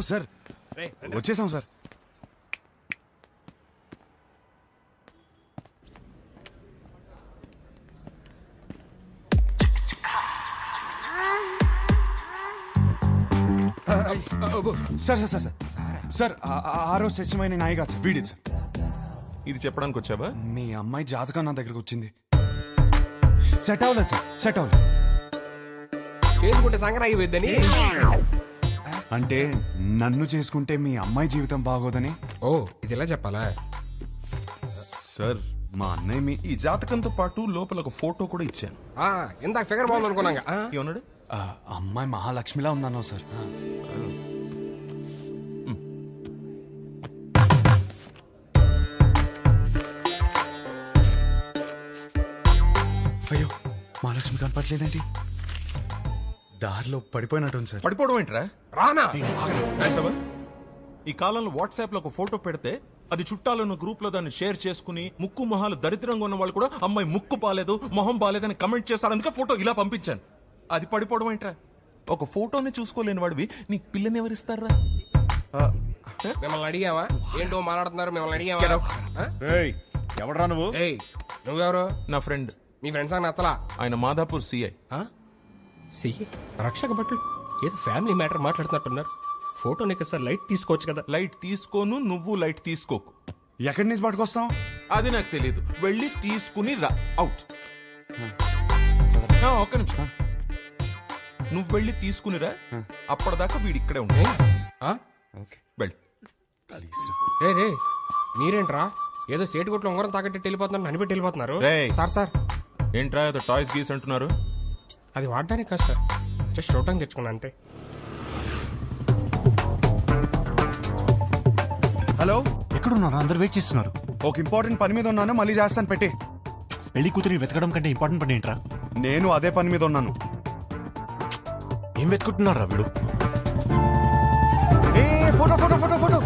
Hello sir. వచ్చేసాం sir. Sir sir sir sir. Sir ఆ- ఆ- ఆ రోజు సత్యమైన నాయి కాదు సార్ వీడి సార్. ఇది చెప్పడానికి వచ్చావా? మీ అమ్మాయి జాతకం నా దగ్గరకు వచ్చింది. సెట్ అవ్వలేదు సార్ సెట్ అవ్వలేదు. చేసుకుంటే సంక్రాంతి పోయిద్దని. అంటే నన్ను చేసుకుంటే మీ అమ్మాయి జీవితం బాగోదని? ఓ ఇది ఇలా చెప్పాలా? సార్ మా అన్నయ్య మీ ఈ జాతకంతో పాటు లోపల ఒక ఫోటో కూడా ఇచ్చాను. ఆ, ఇందాక ఫిగర్ బాగుంది అనుకున్నాగా ఆ, ఏమన్నాడు? ఆ, అమ్మాయి మహాలక్ష్మిలా ఉందన్నావు సార్. అయ్యో మహాలక్ష్మి కనపట్లేదేంటి దారిలో పడిపోయినట్టుంది సార్. పడిపోవడం ఏంట్రా? రానా? రాసావా? ఈ కాలంలో వాట్సాప్లో ఒక ఫోటో పెడితే అది చుట్టాలను గ్రూప్లో దాన్ని షేర్ చేసుకుని ముక్కు మొహాలు దరిద్రంగా ఉన్న వాళ్ళు కూడా అమ్మాయి ముక్కు బాలేదు మొహం బాలేదని కమెంట్ చేస్తారు అందుకే ఫోటో ఇలా పంపించాను. అది పడిపోవడం ఏంట్రా? ఒక ఫోటోని చూసుకోలేని వాడివి నీకు పిల్లని ఎవరిస్తారా? మిమ్మల్ని అడిగావా? ఏంటో మాట్లాడుతున్నారు మిమ్మల్ని అడిగావా? ఎవడ్రా నువ్వు? ఏయ్ నువ్వెవరు? నా ఫ్రెండ్. మీ ఫ్రెండ్స్ అని నచ్చలా? ఆయన మాదాపూర్ సిఐ సి రక్షక భట్లు ఏదో ఫ్యామిలీ మ్యాటర్ మాట్లాడుతున్నట్టున్నారు. ఫోటో నీకు సార్ లైట్ తీసుకోవచ్చు కదా. లైట్ తీసుకోను నువ్వు లైట్ తీసుకోకు. ఎక్కడి నుంచి పట్టుకొస్తాం అది నాకు తెలియదు వెళ్ళి తీసుకుని రా. అవుట్ ఒక్క నిమిషం. నువ్వు వెళ్ళి తీసుకునిరా అప్పటిదాకా వీడి ఇక్కడే ఉంటాయి ఆ? వెళ్ళి. రే రే మీరేంట్రా? ఏదో సేటు కొట్లు ఉంగరం తాకట్టి వెళ్ళిపోతున్నారు అనిపెట్టి వెళ్ళిపోతున్నారు. రేయ్. Sir sir. ఏంట్రా ఏదో టాయ్స్ గీస్ అంటున్నారు? అది వాడడానికి కాదు సార్. జస్ట్ చూడటానికి తెచ్చుకున్నా అంతే. హలో? ఎక్కడున్నారు? అందరు వెయిట్ చేస్తున్నారు. ఒక ఇంపార్టెంట్ పని మీద ఉన్నాను మళ్ళీ చేస్తాను పెట్టి. పెళ్ళి కూతురి వెతకడం కంటే ఇంపార్టెంట్ పని ఏంట్రా? నేను అదే పని మీద ఉన్నాను. ఏం వెతుకుంటున్నారా వీడు ఏ photo photo photo photo.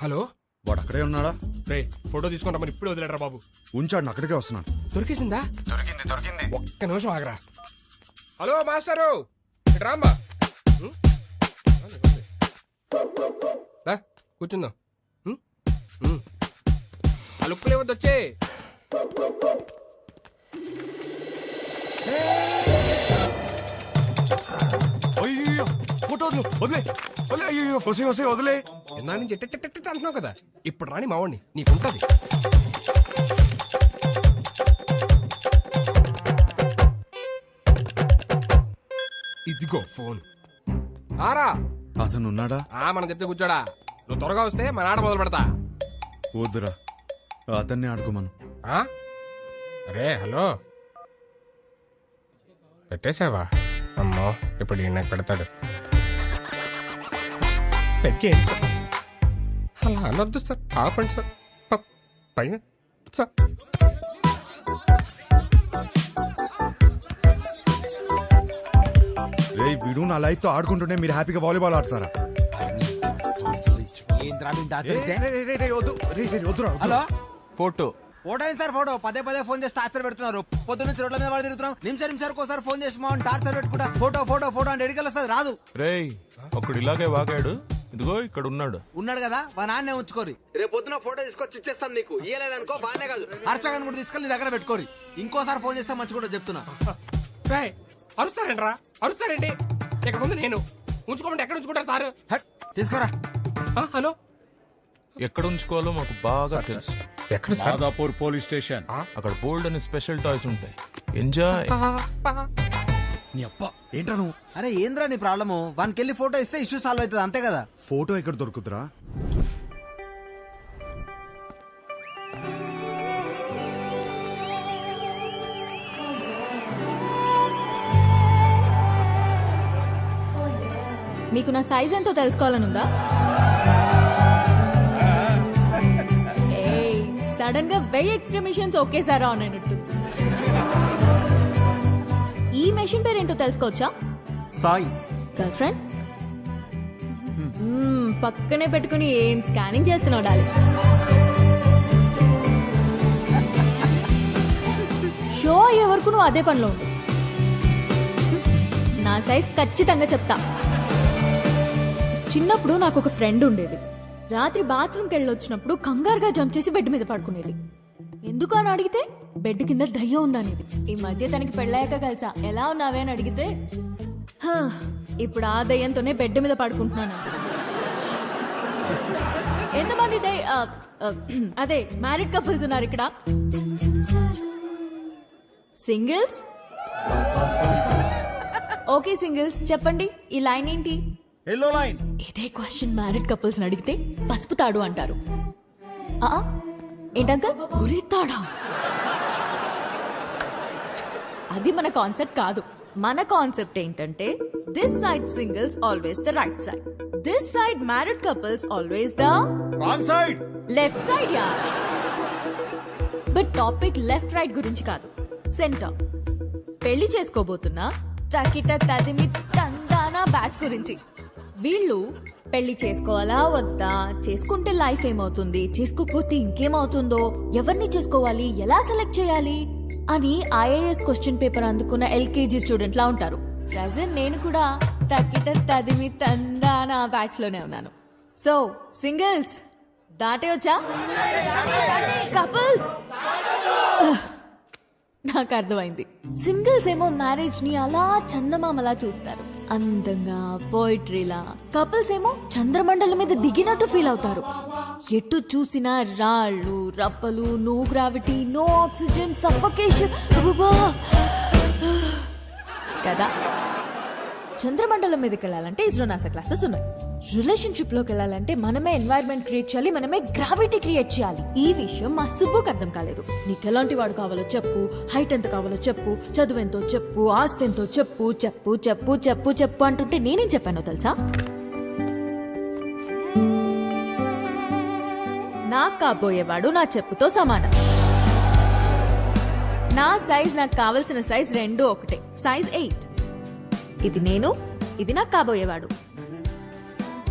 Hello? వాడు అక్కడే ఉన్నాడా? రే ఫోటో తీసుకుంటా మరి ఇప్పుడు వదిలేడరా బాబు. ఉంచాడు అక్కడికే వస్తున్నాను. దొరికేసిందా? దొరికింది దొరికింది. ఒక్క నిమిషం ఆగరా. Hello master! రామ్మా. కూర్చుందాం. ఉం? ఉం. ఫోటో వదిలే వదిలే వదిలే అయ్యో వసే వసే వదిలే. ఇందా నుంచి అంటున్నావు కదా. ఇప్పుడు రాని మావాడిని నీకుంటది ఇదిగో ఫోన్. ఆరా. అతను ఉన్నాడా ఆ మనం చెప్తే కూర్చోడా. నువ్వు త్వరగా వస్తే మా నాట మొదలు పెడతా. వద్దురా అతన్ని ఆడుకోమను. ఆ? అరే హలో. పెట్టేశావా? అమ్మో ఇప్పుడు ఈయన నాకు పెడతాడు. పెట్టేయండి సార్. అలా అనొద్దు సార్. ఆపండి సార్. పైన. సార్. రే వీడు నా లైఫ్తో ఆడుకుంటుంటే మీరు హ్యాపీగా వాలీబాల్ ఆడతారా? రే, రే, రే, రే, రే, రే. Hello? Photo. Photo sir photo. పదే పదే ఫోన్ చేసి టార్చర్ పెడుతున్నారు. పొద్దు నుంచి రోడ్ల మీద వాడు తిరుగుతున్నాం. నిమిషం నిమిషానికి ఒకసారి ఫోన్ చేసి మా టార్చర్ పెట్టుకుంటా. ఫోటో ఫోటో ఫోటో అంటే ఎడికి వస్తుంది రాదు. రేయ్ ఒకడు ఇలాగే వాగాడు. ఇదిగో ఇక్కడ ఉన్నాడు ఉన్నాడు కదా? మా నాన్నే ఉంచుకోరి. రేపు పొద్దున ఫోటో తీసుకొచ్చి ఇచ్చేస్తాం నీకు. ఇయ్యలేదనుకో బానే కాదు. హర్షగాన్ని కూడా తీసుకెళ్ళి నీ దగ్గర పెట్టుకోరి. ఇంకోసారి ఫోన్ చేస్తే మంచి కూడా చెప్తున్నా. రేయ్, అరుస్తారంట్రా? అరుస్తారండి ఇక ముందు నేను. ఉంచుకోమంటే ఎక్కడ ఉంచుకుంటారు సార్? హట్, తీసుకురా. ఆ, హలో? ఎక్కడ ఉంచుకోవాలో మాకు బాగా తెలుసు. ఎక్కడ సార్? Madhapur police station. అక్కడ బోల్డ్ అని స్పెషల్ టాయ్స్ ఉంటాయి. ఎంజాయ్. నీ అప్ప ఏంట్రా నువ్వు? అరే ఏంద్రా నీ ప్రాబ్లము? వానికి వెళ్ళి ఫోటో ఇస్తే ఇష్యూ సాల్వ్ అవుతుంది అంతే కదా? ఫోటో ఎక్కడ దొరుకుతురా? మీకు నా సైజ్ ఎంతో తెలుసుకోవాలనుందా? సడన్గా వెయ్యి ఎక్స్ట్రా మిషన్స్ ఒకేసారి ఆన్ అయినట్టు. ఈ మెషిన్ పేరేంటో తెలుసుకోవచ్చా? సాయి. గర్ల్ ఫ్రెండ్ పక్కనే పెట్టుకుని ఏం స్కానింగ్ చేస్తున్నావు డాలి షో అయ్యే వరకు నువ్వు అదే పనిలో ఉండు. నా సైజ్ ఖచ్చితంగా చెప్తా. చిన్నప్పుడు నాకు ఒక ఫ్రెండ్ ఉండేది. రాత్రి బాత్రూమ్కి వెళ్ళి వచ్చినప్పుడు కంగారుగా జంప్ చేసి బెడ్ మీద పడుకునేది. ఎందుకు అని అడిగితే? బెడ్ కింద దయ్యం ఉందనేది. ఈ మధ్య తనకి పెళ్ళాక కలిసా. ఎలా ఉన్నావే అని అడిగితే "హా, ఇప్పుడు ఆ దయ్యంతోనే బెడ్ మీద పడుకుంటున్నాను. ఎంతమంది దై ఆ, ఆ, అదే మ్యారీడ్ కపుల్స్ ఉన్నారు ఇక్కడ. సింగిల్స్? Okay singles. చెప్పండి ఈ లైన్ ఏంటి? Yellow line. ఇదే క్వశ్చన్ మ్యారీడ్ కపుల్స్ అడిగితే పసుపు తాడు అంటారు. ఆ, ఏంటంకల్ గురితాడా అది మన కాన్సెప్ట్ కాదు. మన కాన్సెప్ట్ ఏంటంటే this side singles always the right side this side married couples always the wrong side left side yeah but topic left right గురించి కాదు. సెంటర్ పెళ్ళి చేసుకోబోతున్నా తకిట తదిమి తందానా బ్యాచ్ గురించి. వీళ్ళు పెళ్ళి చేసుకోవాలా వద్దా? చేసుకుంటే లైఫ్ ఏమవుతుంది? చేసుకోకపోతే ఇంకేమవుతుందో? ఎవరిని చేసుకోవాలి? ఎలా సెలెక్ట్ చేయాలి? అని ఐఏఎస్ క్వశ్చన్ పేపర్ అందుకున్న ఎల్కేజీ స్టూడెంట్ లా ఉంటారు. ప్రజెంట్ నేను కూడా తకిట తదిమి తందానా బ్యాచ్లోనే ఉన్నాను. సో సింగిల్స్ దాటే వచ్చా కపుల్స్! నాకు అర్థమైంది. సింగిల్స్ ఏమో మ్యారేజ్ని అలా చందమామలా చూస్తారు. అందంగా పోయిట్రీలా కపుల్స్ ఏమో చంద్రమండలం మీద దిగినట్టు ఫీల్ అవుతారు. ఎటు చూసినా రాళ్ళు రప్పలు no gravity no oxygen suffocation కదా? చంద్రమండలం మీదకి వెళ్ళాలంటే ఇస్రో నాసా క్లాసెస్ ఉన్నాయి. రిలేషన్షిప్లోకి వెళ్ళాలంటే మనమే ఎన్వైర్న్మెంట్ క్రియేట్ చేయాలి మనమే గ్రావిటీ క్రియేట్ చేయాలి. ఈ విషయం మా సుబ్బుకి అర్థం కాలేదు. నీకు ఎలాంటి వాడు కావాలో చెప్పు హైట్ ఎంత కావాలో చెప్పు చదువు ఎంతో చెప్పు ఆస్తి ఎంతో చెప్పు చెప్పు చెప్పు చెప్పు చెప్పు అంటుంటే నేనేం చెప్పానో తెలుసా? నాకు కాబోయేవాడు నా చెప్పుతో సమానం. నా సైజ్ నాకు కావలసిన సైజ్ రెండు ఒకటే. సైజ్ ఎయిట్ ఇది నేను ఇది నాకు కాబోయేవాడు.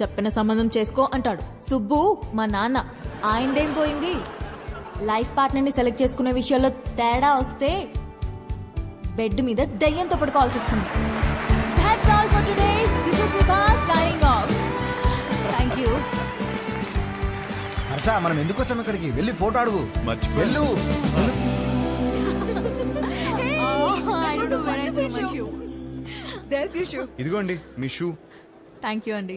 చెప్పిన సంబంధం చేసుకో అంటాడు సుబ్బు మా నాన్న ఆయనదేం పోయింది లైఫ్ పార్ట్నర్ని సెలెక్ట్ చేసుకునే విషయాల్లో తేడా వస్తే బెడ్ మీద దయ్యంతో పడుకోవాల్సి వస్తుంది That's all for today. This is Vibha signing off. Thank you. Harsha మనం ఎందుకు వచ్చాం ఇక్కడికి వెళ్ళి ఫోటో అడుగు. వెళ్ళు Oh, I don't know where I put my shoe. There's your shoe. ఇదిగోండి మీ shoe Thank you, Andy.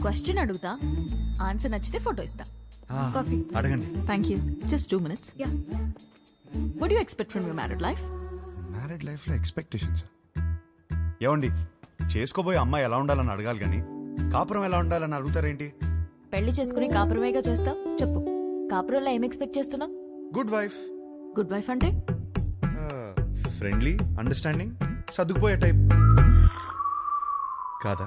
Question అడుగుతా ఆన్సర్ నచ్చితే ఫోటో ఇస్తా. కాఫీ అడగండి. Thank you just two minutes yeah would you expect from you married life married లైఫ్లో expectations ఏమండి చేసుకోబోయే అమ్మాయి ఎలా ఉండాలని అడగాలి కానీ కాపురం ఎలా ఉండాలని అడుగుతారేంటి? పెళ్ళి చేసుకుని కాపురమేగా చేస్తావు? చెప్పు. కాపురంలో ఏం ఎక్స్పెక్ట్ చేస్తున్నావు? గుడ్ వైఫ్ గుడ్ వైఫ్ అంటే? ఫ్రెండ్లీ అండర్స్టాండింగ్ సర్దుకుపోయే టైప్ కాదా?